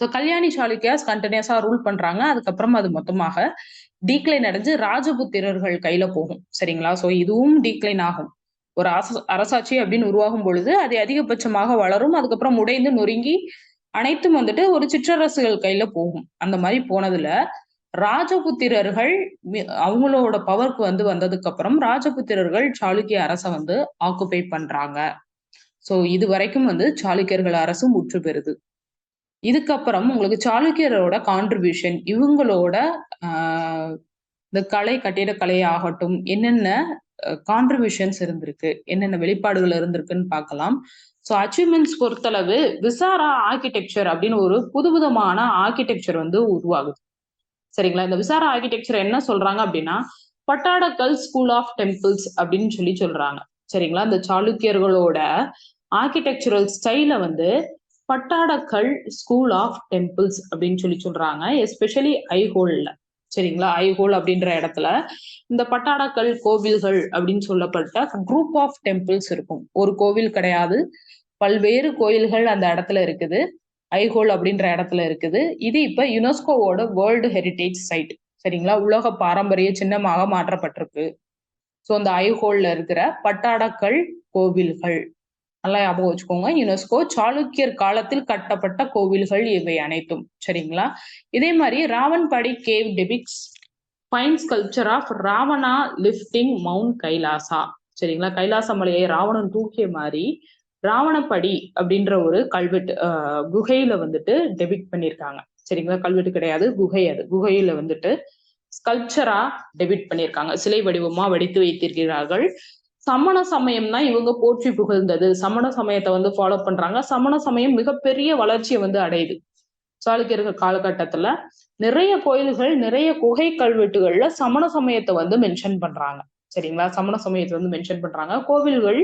So Kalyani Chalukyas கண்டினியூஸா rule பண்றாங்க. அதுக்கப்புறம் அது மொத்தமாக டீக்ளைன் அடைஞ்சு ராஜபுத்திரர்கள் கையில போகும். சரிங்களா? ஸோ இதுவும் டீக்ளைன் ஆகும். ஒரு அரச அரசாட்சி அப்படின்னு உருவாகும் பொழுது அது அதிகபட்சமாக வளரும். அதுக்கப்புறம் உடைந்து நொறுங்கி அனைத்தும் வந்துட்டு ஒரு சிற்றரசுகள் கையில போகும். அந்த மாதிரி போனதுல ராஜபுத்திரர்கள் அவங்களோட பவர்க்கு வந்து வந்ததுக்கு அப்புறம் ராஜபுத்திரர்கள் சாளுக்கிய அரசை வந்து ஆக்குபை பண்றாங்க. சோ இது வரைக்கும் வந்து சாளுக்கியர்கள் அரசு முற்று பெறுது. இதுக்கப்புறம் உங்களுக்கு சாளுக்கியரோட கான்ட்ரிபியூஷன் இவங்களோட இந்த கலை கட்டிடக்கலை ஆகட்டும் என்னென்ன கான்ட்ரிபியூஷன்ஸ் இருந்திருக்கு என்னென்ன வெளிப்பாடுகள் இருந்திருக்குன்னு பார்க்கலாம். ஸோ அச்சீவ்மெண்ட்ஸ் பொறுத்தளவு விசாரா ஆர்கிடெக்சர் அப்படின்னு ஒரு புதுவிதமான ஆர்கிடெக்சர் வந்து உருவாகுது. சரிங்களா? இந்த விசாரா ஆர்கிடெக்சர் என்ன சொல்றாங்க அப்படின்னா பட்டாடக்கல் ஸ்கூல் ஆஃப் டெம்பிள்ஸ் அப்படின்னு சொல்லி சொல்றாங்க. சரிங்களா? இந்த சாளுக்கியர்களோட ஆர்கிடெக்சரல் ஸ்டைல வந்து பட்டாடக்கல் ஸ்கூல் ஆஃப் டெம்பிள்ஸ் அப்படின்னு சொல்லி சொல்றாங்க. எஸ்பெஷலி ஐஹோல்ல சரிங்களா? ஐஹோல் அப்படின்ற இடத்துல இந்த பட்டாடக்கல் கோவில்கள் அப்படின்னு சொல்லப்பட்ட குரூப் ஆஃப் டெம்பிள்ஸ் இருக்கும். ஒரு கோவில் கிடையாது. பல்வேறு கோயில்கள் அந்த இடத்துல இருக்குது. ஐஹோல் அப்படின்ற இடத்துல இருக்குது. இது இப்ப யுனெஸ்கோவோட வேர்ல்டு ஹெரிட்டேஜ் சைட் சரிங்களா? உலக பாரம்பரிய சின்னமாக மாற்றப்பட்டிருக்கு. ஸோ அந்த ஐஹோல்ல இருக்கிற பட்டாடக்கல் கோவில்கள். நல்லா ஞாபகம் வச்சுக்கோங்க. யுனெஸ்கோ சாளுக்கியர் காலத்தில் கட்டப்பட்ட கோவில்கள் இவை அனைத்தும். சரிங்களா? இதே மாதிரி Ravanphadi cave depicts fine sculpture of Ravana lifting mount Kailasa. சரிங்களா? கைலாச மலையை ராவணன் தூக்கிய மாதிரி ராவணப்படி அப்படின்ற ஒரு கல்வெட்டு குகையில வந்துட்டு டெபிக் பண்ணியிருக்காங்க சரிங்களா? கல்வெட்டு கிடையாது குகை அது. குகையில வந்துட்டு ஸ்கல்ச்சரா டெபிட் பண்ணியிருக்காங்க சிலை வடிவமா வடித்து வைத்திருக்கிறார்கள். சமண சமயம் தான் இவங்க போற்றி புகழ்ந்தது. சமண சமயத்தை வந்து ஃபாலோ பண்றாங்க. சமண சமயம் மிகப்பெரிய வளர்ச்சியை வந்து அடையுது. சாளுக்கியர்கள் காலகட்டத்துல நிறைய கோயில்கள் நிறைய குகை கல்வெட்டுகள்ல சமண சமயத்தை வந்து மென்ஷன் பண்றாங்க. சரிங்களா? சமண சமயத்தை வந்து மென்ஷன் பண்றாங்க. கோவில்கள்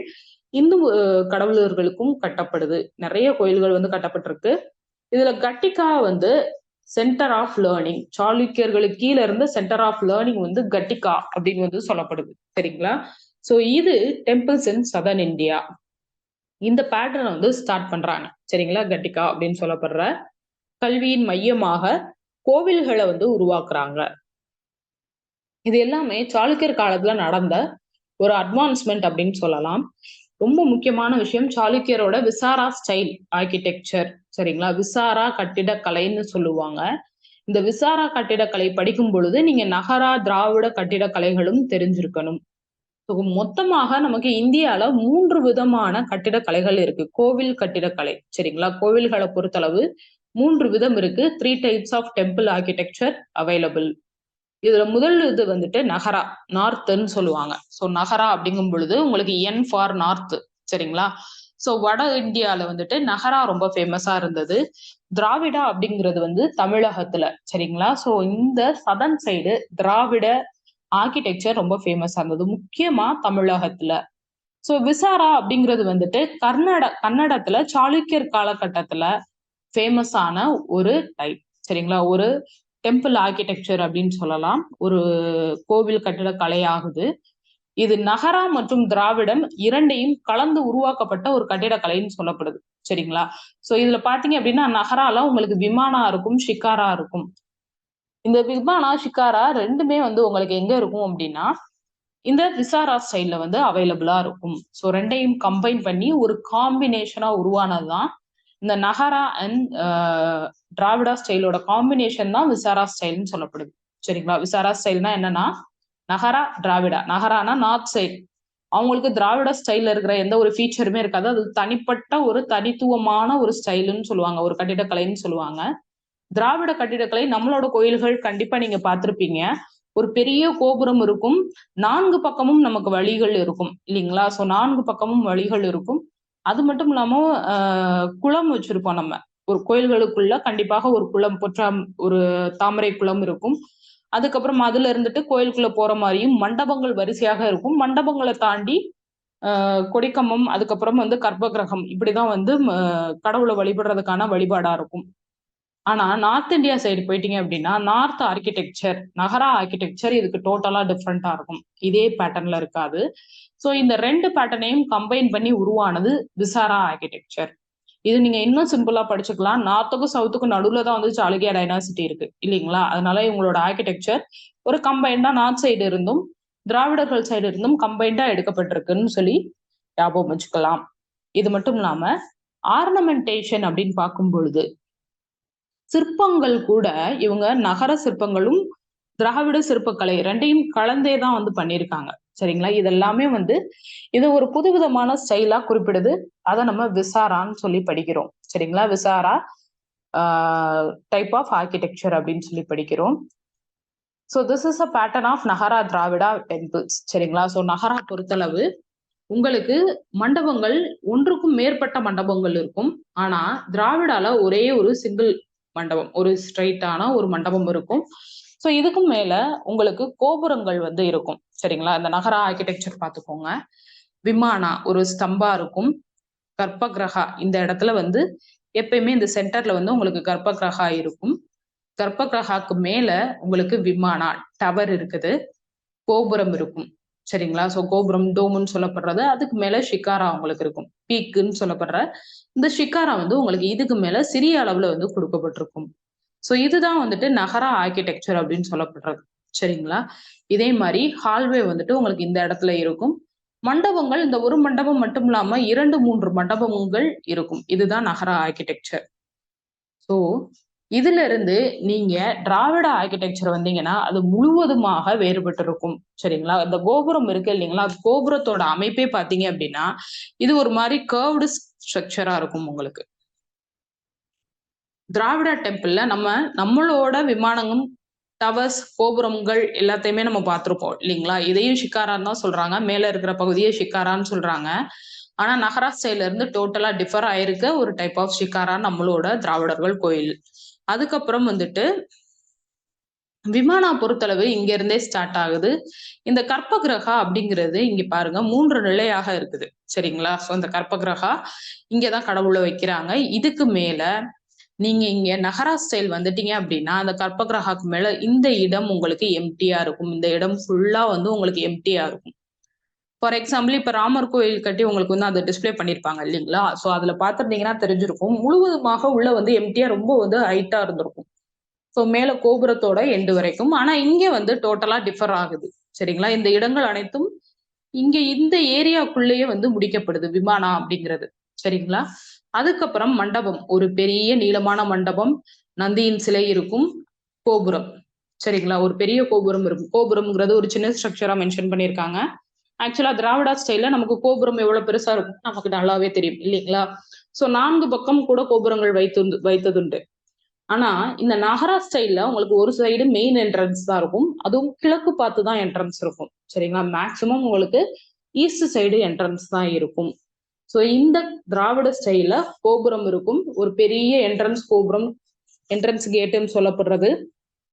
இந்து கடவுளர்களுக்கும் கட்டப்படுது. நிறைய கோயில்கள் வந்து கட்டப்பட்டிருக்கு. இதுல கட்டிகா வந்து சென்டர் ஆஃப் லேர்னிங் சாளுக்கியர்களுக்கு கீழே இருந்து சென்டர் ஆஃப் லேர்னிங் வந்து கட்டிக்கா அப்படின்னு வந்து சொல்லப்படுது. சரிங்களா? ஸோ இது டெம்பிள்ஸ் இன் சதர்ன் இந்தியா இந்த பேட்டர்ன் வந்து ஸ்டார்ட் பண்றாங்க. சரிங்களா கட்டிகா அப்படின்னு சொல்லப்படுற கல்வியின் மையமாக கோவில்களை வந்து உருவாக்குறாங்க. இது எல்லாமே சாளுக்கியர் காலத்துல நடந்த ஒரு அட்வான்ஸ்மெண்ட் அப்படின்னு சொல்லலாம். ரொம்ப முக்கியமான விஷயம் சாளுக்கியரோட விசாரா ஸ்டைல் ஆர்கிடெக்சர் சரிங்களா விசாரா கட்டிடக்கலைன்னு சொல்லுவாங்க. இந்த விசாரா கட்டிடக்கலை படிக்கும் பொழுது நீங்க நகரா திராவிட கட்டிடக்கலைகளும் தெரிஞ்சிருக்கணும். மொத்தமாக நமக்கு இந்தியால மூன்று விதமான கட்டிடக்கலைகள் இருக்கு. கோவில் கட்டிடக்கலை சரிங்களா? கோவில்களை பொறுத்தளவு மூன்று விதம் இருக்கு. Three types of temple architecture available இதுல முதல் இது வந்துட்டு நகரா நார்த்துன்னு சொல்லுவாங்க. ஸோ நகரா அப்படிங்கும் பொழுது உங்களுக்கு என் ஃபார் நார்த் சரிங்களா? ஸோ வட இந்தியால வந்துட்டு நகரா ரொம்ப ஃபேமஸா இருந்தது. திராவிடா அப்படிங்கிறது வந்து தமிழகத்துல சரிங்களா? ஸோ இந்த சதன் சைடு திராவிட ஆர்கிடெக்சர் ரொம்ப ஃபேமஸ் ஆனது முக்கியமா தமிழகத்துல. ஸோ விசாரா அப்படிங்கிறது வந்துட்டு கர்நாட கன்னடத்துல சாளுக்கியர் காலகட்டத்துல ஃபேமஸான ஒரு டைப் சரிங்களா? ஒரு டெம்பிள் ஆர்கிடெக்சர் அப்படின்னு சொல்லலாம். ஒரு கோவில் கட்டிட கலையாகுது இது நகரா மற்றும் திராவிடம் இரண்டையும் கலந்து உருவாக்கப்பட்ட ஒரு கட்டிடக்கலைன்னு சொல்லப்படுது. சரிங்களா? சோ இதுல பாத்தீங்க அப்படின்னா நகரால உங்களுக்கு விமானா இருக்கும் ஷிகாரா இருக்கும். இந்த விமானா ஷிகாரா ரெண்டுமே வந்து உங்களுக்கு எங்க இருக்கும் அப்படின்னா இந்த விசாரா ஸ்டைல்ல வந்து அவைலபிளா இருக்கும். ஸோ ரெண்டையும் கம்பைன் பண்ணி ஒரு காம்பினேஷனா உருவானதுதான் இந்த நகரா அண்ட் டிராவிடா ஸ்டைலோட காம்பினேஷன் தான் விசாரா ஸ்டைல்னு சொல்லப்படுது. சரிங்களா? விசாரா ஸ்டைல்னா என்னன்னா நகரா டிராவிடா நகரானா நார்த் ஸ்டைல் அவங்களுக்கு திராவிட ஸ்டைல்ல இருக்கிற எந்த ஒரு ஃபீச்சருமே இருக்காது. அது தனிப்பட்ட ஒரு தனித்துவமான ஒரு ஸ்டைலுன்னு சொல்லுவாங்க. ஒரு கட்டிடக்கலைன்னு சொல்லுவாங்க. திராவிட கட்டிடக்கலை நம்மளோட கோயில்கள் கண்டிப்பா நீங்க பார்த்திருப்பீங்க. ஒரு பெரிய கோபுரம் இருக்கும். நான்கு பக்கமும் நமக்கு வழிகள் இருக்கும். இல்லைங்களா? சோ நான்கு பக்கமும் வழிகள் இருக்கும். அது மட்டும் இல்லாம குளம் வச்சிருப்போம் நம்ம. ஒரு கோயில்களுக்குள்ள கண்டிப்பாக ஒரு குளம் பொற்றாம் ஒரு தாமரை குளம் இருக்கும். அதுக்கப்புறம் அதுல இருந்துட்டு கோயிலுக்குள்ள போற மாதிரியும் மண்டபங்கள் வரிசையாக இருக்கும். மண்டபங்களை தாண்டி ஆஹ் கொடிக்கம்பம் அதுக்கப்புறம் வந்து கர்ப்பகிரகம் இப்படிதான் வந்து கடவுளை வழிபடுறதுக்கான வழிபாடா இருக்கும். ஆனா நார்த் இந்தியா சைடு போயிட்டீங்க அப்படின்னா நார்த் ஆர்கிடெக்சர் நகரா ஆர்கிடெக்சர் இதுக்கு டோட்டலா டிஃப்ரெண்டா இருக்கும். இதே பேட்டர்ன்ல இருக்காது. ஸோ இந்த ரெண்டு பேட்டர்னையும் கம்பைன் பண்ணி உருவானது விசாரா ஆர்கிடெக்சர் இது நீங்க இன்னும் சிம்பிளா படிச்சுக்கலாம். நார்த்துக்கும் சவுத்துக்கும் நடுவுல தான் வந்து சாலுகியா டைனாசிட்டி இருக்கு இல்லைங்களா? அதனால இவங்களோட ஆர்கிடெக்சர் ஒரு கம்பைண்டா நார்த் சைடு இருந்தும் திராவிடர்கள் சைடு இருந்தும் கம்பைண்டா எடுக்கப்பட்டிருக்குன்னு சொல்லி ஞாபகம் வச்சுக்கலாம். இது மட்டும் இல்லாம ஆர்னமெண்டேஷன் அப்படின்னு பார்க்கும் பொழுது சிற்பங்கள் கூட இவங்க நகர சிற்பங்களும் திராவிட சிற்பக்கலை ரெண்டையும் கலந்தே தான் வந்து பண்ணியிருக்காங்க. சரிங்களா? இதெல்லாமே வந்து இது ஒரு புதுவிதமான ஸ்டைலா குறிப்பிடுது. அதை நம்ம விசாரான்னு சொல்லி படிக்கிறோம். சரிங்களா? விசாரா டைப் ஆஃப் ஆர்கிடெக்சர் அப்படின்னு சொல்லி படிக்கிறோம். So this is a pattern of Nagara Dravida temples சரிங்களா? ஸோ நகரா பொறுத்தளவு உங்களுக்கு மண்டபங்கள் ஒன்றுக்கும் மேற்பட்ட மண்டபங்கள் இருக்கும். ஆனா திராவிடால ஒரே ஒரு சிங்கிள் மண்டபம். ஒரு ஸ்ட்ரைட்டான ஒரு மண்டபம் இருக்கும். ஸோ இதுக்கும் மேல உங்களுக்கு கோபுரங்கள் வந்து இருக்கும். சரிங்களா? இந்த நகர ஆர்கிடெக்சர் பார்த்துக்கோங்க. விமானா ஒரு ஸ்தம்பா இருக்கும். கர்ப்பகிரகா இந்த இடத்துல வந்து எப்பயுமே இந்த சென்டர்ல வந்து உங்களுக்கு கர்ப்பகிரகா இருக்கும். கர்ப்பகிரகாக்கு மேல உங்களுக்கு விமானா டவர் இருக்குது. கோபுரம் இருக்கும். சரிங்களா? ஸோ கோபுரம் டோமுன்னு சொல்லப்படுறது அதுக்கு மேல ஷிகாரா உங்களுக்கு இருக்கும். பீக்குன்னு சொல்லப்படுற இந்த ஷிகாரா வந்து உங்களுக்கு இதுக்கு மேல சிறிய அளவுல வந்து கொடுக்கப்பட்டிருக்கும். ஸோ இதுதான் வந்துட்டு நகரா ஆர்கிடெக்சர் அப்படின்னு சொல்லப்படுறது. சரிங்களா? இதே மாதிரி ஹால்வே வந்துட்டு உங்களுக்கு இந்த இடத்துல இருக்கும். மண்டபங்கள் இந்த ஒரு மண்டபம் மட்டும் இல்லாம இரண்டு மூன்று மண்டபங்கள் இருக்கும். இதுதான் நகர ஆர்கிடெக்சர் ஸோ இதுல இருந்து நீங்க திராவிட ஆர்கிடெக்சர் வந்தீங்கன்னா அது முழுவதுமாக வேறுபட்டு இருக்கும் சரிங்களா? இந்த கோபுரம் இருக்கு இல்லைங்களா? கோபுரத்தோட அமைப்பே பாத்தீங்க அப்படின்னா இது ஒரு மாதிரி கர்வ்டு ஸ்ட்ரக்சரா இருக்கும் உங்களுக்கு. திராவிட டெம்பிள்ல நம்ம நம்மளோட விமானங்களும் டவர்ஸ் கோபுரங்கள் எல்லாத்தையுமே நம்ம பார்த்துருப்போம் இல்லைங்களா? இதையும் ஷிக்காரான்னு தான் சொல்றாங்க. மேல இருக்கிற பகுதியை ஷிக்காரான்னு சொல்றாங்க. ஆனா நகரா ஸ்டைல இருந்து டோட்டலா டிஃபர் ஆயிருக்க ஒரு டைப் ஆஃப் ஷிக்காரா நம்மளோட திராவிடர்கள் கோயில். அதுக்கப்புறம் வந்துட்டு விமானா பொறுத்தளவு இங்க இருந்தே ஸ்டார்ட் ஆகுது. இந்த கற்ப கிரகா அப்படிங்கிறது இங்க பாருங்க மூன்று நிலையாக இருக்குது. சரிங்களா? ஸோ இந்த கற்பகிரகா இங்கதான் கடவுளை வைக்கிறாங்க. இதுக்கு மேல நீங்க இங்க நகரா ஸ்டைல் வந்துட்டீங்க அப்படின்னா அந்த கற்பகிரகாக்கு மேல இந்த இடம் உங்களுக்கு எம்டியா இருக்கும். இந்த இடம் ஃபுல்லா வந்து உங்களுக்கு எம்டியா இருக்கும். ஃபார் எக்ஸாம்பிள் இப்ப ராமர் கோயில் கட்டி உங்களுக்கு வந்து அதை டிஸ்பிளே பண்ணிருப்பாங்க இல்லைங்களா? சோ அதுல பாத்துருந்தீங்கன்னா தெரிஞ்சிருக்கும். முழுவதுமாக உள்ள வந்து எம்டியா ரொம்ப வந்து ஹைட்டா இருந்திருக்கும். ஸோ மேல கோபுரத்தோட எண்டு வரைக்கும். ஆனா இங்க வந்து டோட்டலா டிஃபர் ஆகுது. சரிங்களா? இந்த இடங்கள் அனைத்தும் இங்க இந்த ஏரியாக்குள்ளேயே வந்து முடிக்கப்படுது. விமானா அப்படிங்கிறது. சரிங்களா? அதுக்கப்புறம் மண்டபம். ஒரு பெரிய நீளமான மண்டபம். நந்தியின் சிலை இருக்கும். கோபுரம். சரிங்களா? ஒரு பெரிய கோபுரம் இருக்கும். கோபுரம்ங்கிறது ஒரு சின்ன ஸ்ட்ரக்சரா மென்ஷன் பண்ணியிருக்காங்க. ஆக்சுவலா திராவிடா ஸ்டைல நமக்கு கோபுரம் எவ்வளவு பெருசா இருக்கும் நமக்கு நல்லாவே தெரியும் இல்லைங்களா? சோ நான்கு பக்கம் கூட கோபுரங்கள் வைத்து வைத்ததுண்டு. ஆனா இந்த நகரா ஸ்டைல்ல உங்களுக்கு ஒரு சைடு மெயின் என்ட்ரன்ஸ் தான் இருக்கும். அதுவும் கிழக்கு பார்த்து தான் என்ட்ரன்ஸ் இருக்கும் சரிங்களா? மேக்சிமம் உங்களுக்கு ஈஸ்ட் சைடு என்ட்ரன்ஸ் தான் இருக்கும். ஸோ இந்த திராவிட ஸ்டைல கோபுரம் இருக்கும். ஒரு பெரிய என்ட்ரன்ஸ் கோபுரம் என்ட்ரன்ஸ் கேட்டுன்னு சொல்லப்படுறது.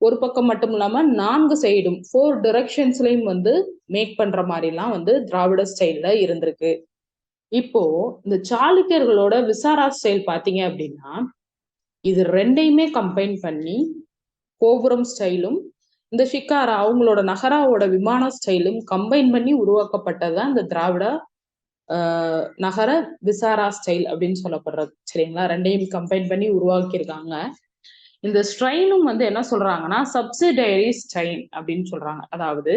ஒரு பக்கம் மட்டும் இல்லாம நான்கு சைடும் ஃபோர் டிரெக்ஷன்ஸ்லயும் வந்து மேக் பண்ற மாதிரிலாம் வந்து திராவிட ஸ்டைல்ல இருந்திருக்கு. இப்போ இந்த சாளுக்கியர்களோட விசாரா ஸ்டைல் பாத்தீங்க அப்படின்னா இது ரெண்டையுமே கம்பைன் பண்ணி கோபுரம் ஸ்டைலும் இந்த ஷிக்காரா அவங்களோட நகராவோட விமான ஸ்டைலும் கம்பைன் பண்ணி உருவாக்கப்பட்டதுதான் இந்த திராவிட நகர விசாரா ஸ்டைல் அப்படின்னு சொல்லப்படுறது. சரிங்களா? ரெண்டையும் கம்பைன் பண்ணி உருவாக்கியிருக்காங்க. இந்த ஸ்ட்ரைனும் வந்து என்ன சொல்றாங்கன்னா சப்சிடரி ஸ்டைன் அப்படின்னு சொல்றாங்க. அதாவது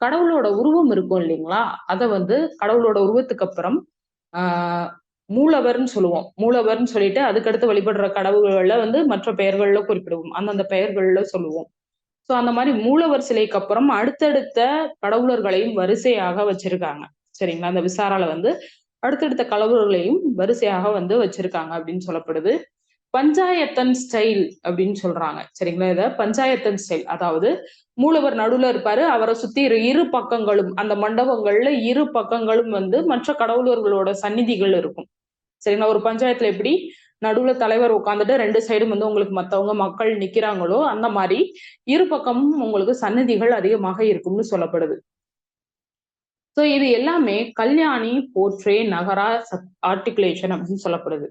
கடவுளோட உருவம் இருக்கும் இல்லைங்களா? அதை வந்து கடவுளோட உருவத்துக்கு அப்புறம் ஆஹ் மூலவர்னு சொல்லுவோம். மூலவர்னு சொல்லிட்டு அதுக்கடுத்து வழிபடுற கடவுள்கள்ல வந்து மற்ற பெயர்கள்ல குறிப்பிடுவோம். அந்தந்த பெயர்கள்ல சொல்லுவோம். ஸோ அந்த மாதிரி மூலவர் சிலைக்கு அப்புறம் அடுத்தடுத்த கடவுளர்களையும் வரிசையாக வச்சிருக்காங்க. சரிங்களா? அந்த விசாரால வந்து அடுத்தடுத்த கடவுளர்களையும் வரிசையாக வந்து வச்சிருக்காங்க அப்படின்னு சொல்லப்படுது. பஞ்சாயத்தன் ஸ்டைல் அப்படின்னு சொல்றாங்க. சரிங்களா இத? பஞ்சாயத்தன் ஸ்டைல். அதாவது மூலவர் நடுவுல இருப்பாரு அவரை சுத்தி இரு பக்கங்களும் அந்த மண்டபங்கள்ல இரு பக்கங்களும் வந்து மற்ற கடவுளர்களோட சந்நிதிகள் இருக்கும். சரிங்களா? ஒரு பஞ்சாயத்துல எப்படி? நடுவுல தலைவர் உட்காந்துட்டு ரெண்டு சைடும் வந்து உங்களுக்கு மத்தவங்க மக்கள் நிக்கிறாங்களோ அந்த மாதிரி இரு பக்கமும் உங்களுக்கு சன்னதிகள் அதிகமாக இருக்கும்னு சொல்லப்படுது. ஸோ இது எல்லாமே கல்யாணி போர்ட்ரே நகரா ஆர்டிகுலேஷன் அப்படின்னு சொல்லப்படுது.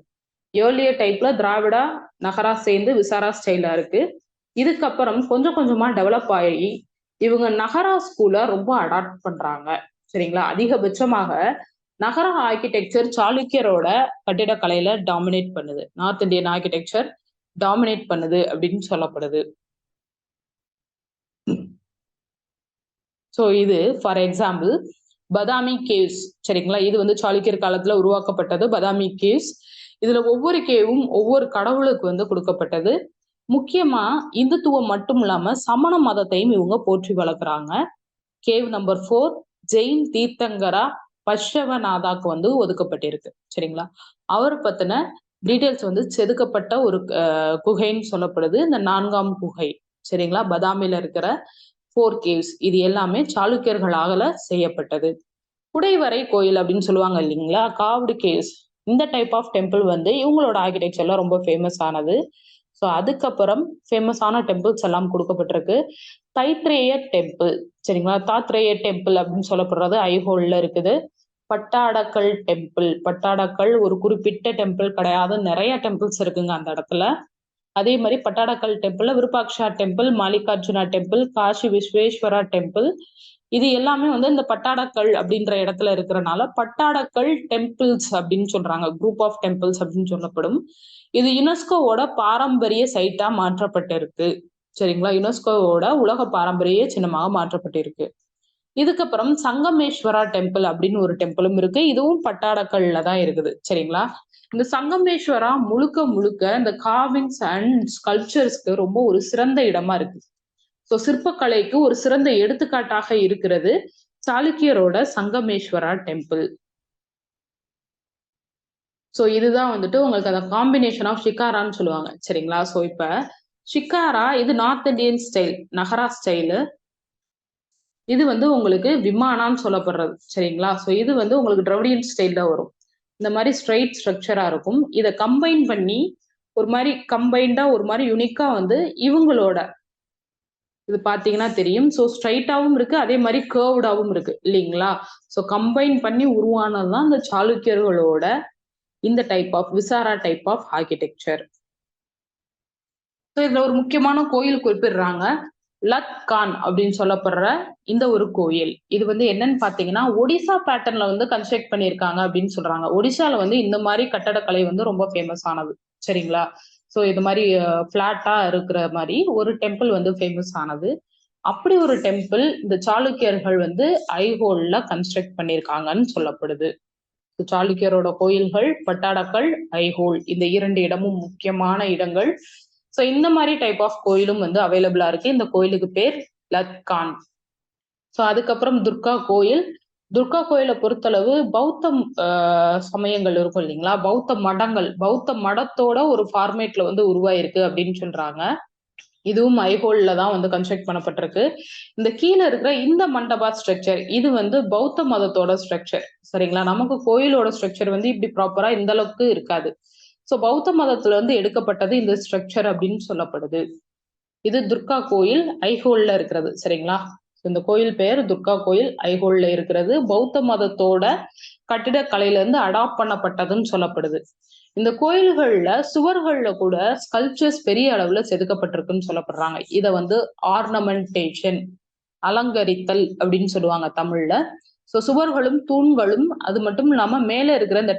ஏர்லியர் டைப்ல திராவிடா நகரா சேர்ந்து விசாரா ஸ்டைலா இருக்கு. இதுக்கப்புறம் கொஞ்சம் கொஞ்சமா டெவலப் ஆகி இவங்க நகரா ஸ்கூல ரொம்ப அடாப்ட் பண்றாங்க. சரிங்களா? அதிகபட்சமாக நகர ஆர்கிடெக்சர் சாளுக்கியரோட கட்டிடக்கலையில டாமினேட் பண்ணுது. நார்த் இந்தியன் ஆர்கிடெக்சர் டாமினேட் பண்ணுது அப்படின்னு சொல்லப்படுது. ஸோ இது ஃபார் எக்ஸாம்பிள் பதாமி கேவ்ஸ் சரிங்களா? இது வந்து சாளுக்கியர் காலத்துல உருவாக்கப்பட்டது பதாமி கேவ்ஸ் இதுல ஒவ்வொரு கேவும் ஒவ்வொரு கடவுளுக்கு வந்து கொடுக்கப்பட்டது. முக்கியமா இந்துத்துவம் மட்டும் இல்லாம சமண மதத்தையும் இவங்க போற்றி வளர்க்குறாங்க. Cave number four Jain Tirthankara பஷவநாதாக்கு வந்து ஒதுக்கப்பட்டிருக்கு. சரிங்களா? அவரை பத்தின டீட்டெயில்ஸ் வந்து செதுக்கப்பட்ட ஒரு குகைன்னு சொல்லப்படுது. இந்த நான்காம் குகை. சரிங்களா? பதாமில இருக்கிற ஃபோர் கேவ்ஸ். இது எல்லாமே சாளுக்கியர்களாகல செய்யப்பட்டது. குடைவரை கோயில் அப்படின்னு சொல்லுவாங்க இல்லைங்களா? காவடி கேவ்ஸ். இந்த டைப் ஆஃப் டெம்பிள் வந்து இவங்களோட ஆர்கிடெக்சர்லாம் ரொம்ப ஃபேமஸ் ஆனது. ஸோ அதுக்கப்புறம் ஃபேமஸான டெம்பிள்ஸ் எல்லாம் கொடுக்கப்பட்டிருக்கு. தைத்ரேய டெம்பிள் சரிங்களா? தாத்ரேய டெம்பிள் அப்படின்னு சொல்லப்படுறது ஐஹோல்ல இருக்குது. பட்டாடக்கல் டெம்பிள் பட்டாடக்கல் ஒரு குறிப்பிட்ட டெம்பிள் கிடையாது. நிறைய டெம்பிள்ஸ் இருக்குங்க அந்த இடத்துல. அதே மாதிரி Pattadakal temple Virupaksha temple Mallikarjuna temple Kashi Vishweshwara temple இது எல்லாமே வந்து இந்த பட்டாடக்கல் அப்படின்ற இடத்துல இருக்கிறனால பட்டாடக்கல் டெம்பிள்ஸ் அப்படின்னு சொல்றாங்க. குரூப் ஆஃப் டெம்பிள்ஸ் அப்படின்னு சொல்லப்படும். இது யுனெஸ்கோவோட பாரம்பரிய சைட்டா மாற்றப்பட்டிருக்கு. சரிங்களா? யுனெஸ்கோவோட உலக பாரம்பரிய சின்னமாக மாற்றப்பட்டிருக்கு. இதுக்கப்புறம் சங்கமேஸ்வரா டெம்பிள் அப்படின்னு ஒரு டெம்பிளும் இருக்கு. இதுவும் பட்டாடக்கல்ல தான் இருக்குது. சரிங்களா? இந்த சங்கமேஸ்வரா முழுக்க முழுக்க இந்த காவிங்ஸ் அண்ட் ஸ்கல்ப்சர்ஸ்க்கு ரொம்ப ஒரு சிறந்த இடமா இருக்கு. ஸோ சிற்பக்கலைக்கு ஒரு சிறந்த எடுத்துக்காட்டாக இருக்கிறது சாளுக்கியரோட சங்கமேஸ்வரா டெம்பிள் ஸோ இதுதான் வந்துட்டு உங்களுக்கு அந்த காம்பினேஷன் ஆஃப் ஷிகாரான்னு சொல்லுவாங்க சரிங்களா? ஸோ இப்போ ஷிகாரா இது north Indian style Nagara style இது வந்து உங்களுக்கு விமானான்னு சொல்லப்படுறது சரிங்களா? ஸோ இது வந்து உங்களுக்கு ட்ரௌடியன் ஸ்டைல் தான் வரும். இந்த மாதிரி ஸ்ட்ரைட் ஸ்ட்ரக்சராக இருக்கும். இதை கம்பைன் பண்ணி ஒரு மாதிரி கம்பைன்டாக ஒரு மாதிரி யுனிக்காக வந்து இவங்களோட இது பாத்தீங்கன்னா தெரியும். ஸோ ஸ்ட்ரைட்டாவும் இருக்கு. அதே மாதிரி கேர்வ்டாவும் இருக்கு. இல்லைங்களா? ஸோ கம்பைன் பண்ணி உருவானதுதான் இந்த சாளுக்கியர்களோட இந்த type of Vesara type of architecture so இதுல ஒரு முக்கியமான கோயில் குறிப்பிடுறாங்க. லத் கான் அப்படின்னு சொல்லப்படுற இந்த ஒரு கோயில். இது வந்து என்னன்னு பாத்தீங்கன்னா ஒடிசா பேட்டர்ன்ல வந்து கன்ஸ்ட்ரக்ட் பண்ணியிருக்காங்க அப்படின்னு சொல்றாங்க. ஒடிசால வந்து இந்த மாதிரி கட்டடக்கலை வந்து ரொம்ப ஃபேமஸ் ஆனது. சரிங்களா? ஸோ இது மாதிரி ஃப்ளாட்டா இருக்கிற மாதிரி ஒரு டெம்பிள் வந்து ஃபேமஸ் ஆனது. அப்படி ஒரு டெம்பிள் இந்த சாளுக்கியர்கள் வந்து ஐஹோல்ல கன்ஸ்ட்ரக்ட் பண்ணியிருக்காங்கன்னு சொல்லப்படுது. சாளுக்கியரோட கோயில்கள் பட்டாடக்கள் ஐஹோல் இந்த இரண்டு இடமும் முக்கியமான இடங்கள். ஸோ இந்த மாதிரி டைப் ஆஃப் கோயிலும் வந்து அவைலபிளா இருக்கு. இந்த கோயிலுக்கு பேர் லத்கான். ஸோ அதுக்கப்புறம் துர்கா கோயில் துர்கா கோயிலை பொறுத்தளவு பௌத்த சமயங்கள் இருக்கும் இல்லைங்களா? பௌத்த மடங்கள் பௌத்த மடத்தோட ஒரு ஃபார்மேட்ல வந்து உருவாயிருக்கு அப்படின்னு சொல்றாங்க. இதுவும் ஐஹோல்ல தான் வந்து கன்ஸ்ட்ரக்ட் பண்ணப்பட்டிருக்கு. இந்த கீழே இருக்கிற இந்த மண்டபா ஸ்ட்ரக்சர் இது வந்து பௌத்த மதத்தோட ஸ்ட்ரக்சர் சரிங்களா? நமக்கு கோயிலோட ஸ்ட்ரக்சர் வந்து இப்படி ப்ராப்பரா இந்த அளவுக்கு இருக்காது. ஸோ பௌத்த மதத்துல வந்து எடுக்கப்பட்டது இந்த ஸ்ட்ரக்சர் அப்படின்னு சொல்லப்படுது. இது துர்கா கோயில் ஐஹோல்ல இருக்கிறது. சரிங்களா? இந்த கோயில் பெயர் துர்கா கோயில். ஐஹோல்ல இருக்கிறது பௌத்த மதத்தோட கட்டிடக்கலையில இருந்து அடாப்ட் பண்ணப்பட்டதுன்னு சொல்லப்படுது. இந்த கோயில்கள்ல சுவர்கள்ல கூட ஸ்கல்ச்சர்ஸ் பெரிய அளவுல செதுக்கப்பட்டிருக்குன்னு சொல்லப்படுறாங்க. இத வந்து ஆர்னமெண்டேஷன் அலங்கரித்தல் அப்படின்னு சொல்லுவாங்க தமிழ்ல. ஸோ சுவர்களும் தூண்களும் அது மட்டும் இல்லாம மேல இருக்கிற இந்த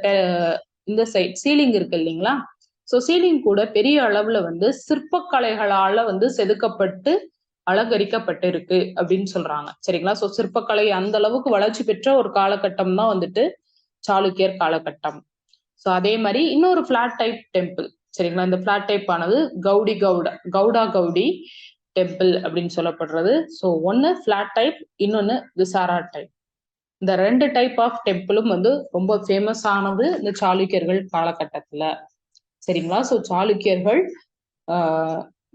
இந்த சைட் சீலிங் இருக்கு இல்லைங்களா? ஸோ சீலிங் கூட பெரிய அளவுல வந்து சிற்பக்கலைகளால வந்து செதுக்கப்பட்டு அலங்கரிக்கப்பட்டு இருக்கு அப்படின்னு சொல்றாங்க. சரிங்களா? ஸோ சிற்பக்கலை அந்த அளவுக்கு வளர்ச்சி பெற்ற ஒரு காலகட்டம் தான் வந்துட்டு சாளுக்கியர் காலகட்டம். ஸோ அதே மாதிரி இன்னொரு பிளாட் டைப் டெம்பிள் சரிங்களா? இந்த பிளாட் டைப் ஆனது கவுடி கவுடா கவுடா கவுடி டெம்பிள் அப்படின்னு சொல்லப்படுறது. ஸோ ஒன்னு பிளாட் டைப் இன்னொன்னு விசாரா டைப் இந்த ரெண்டு டைப் ஆஃப் டெம்பிளும் வந்து ரொம்ப ஃபேமஸ் ஆனது இந்த சாளுக்கியர்கள் காலகட்டத்துல. சரிங்களா? ஸோ சாளுக்கியர்கள்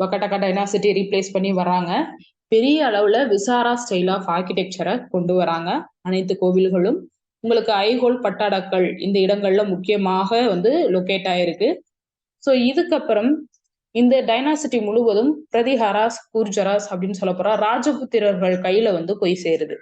வக்கட்டக்கா டைனாசிட்டி ரீப்ளேஸ் பண்ணி வராங்க பெரிய அளவுல விசாரா ஸ்டைல் ஆஃப் ஆர்கிடெக்சரை கொண்டு வராங்க அனைத்து கோவில்களும். உங்களுக்கு ஐஹோல் பட்டாடக்கள் இந்த இடங்கள்ல முக்கியமாக வந்து லொக்கேட் ஆயிருக்கு. ஸோ இதுக்கப்புறம் இந்த டைனாசிட்டி முழுவதும் பிரதிஹாராஸ் கூர்ஜராஸ் அப்படின்னு சொல்ல போறா ராஜபுத்திரர்கள் கையில வந்து போய் சேருது.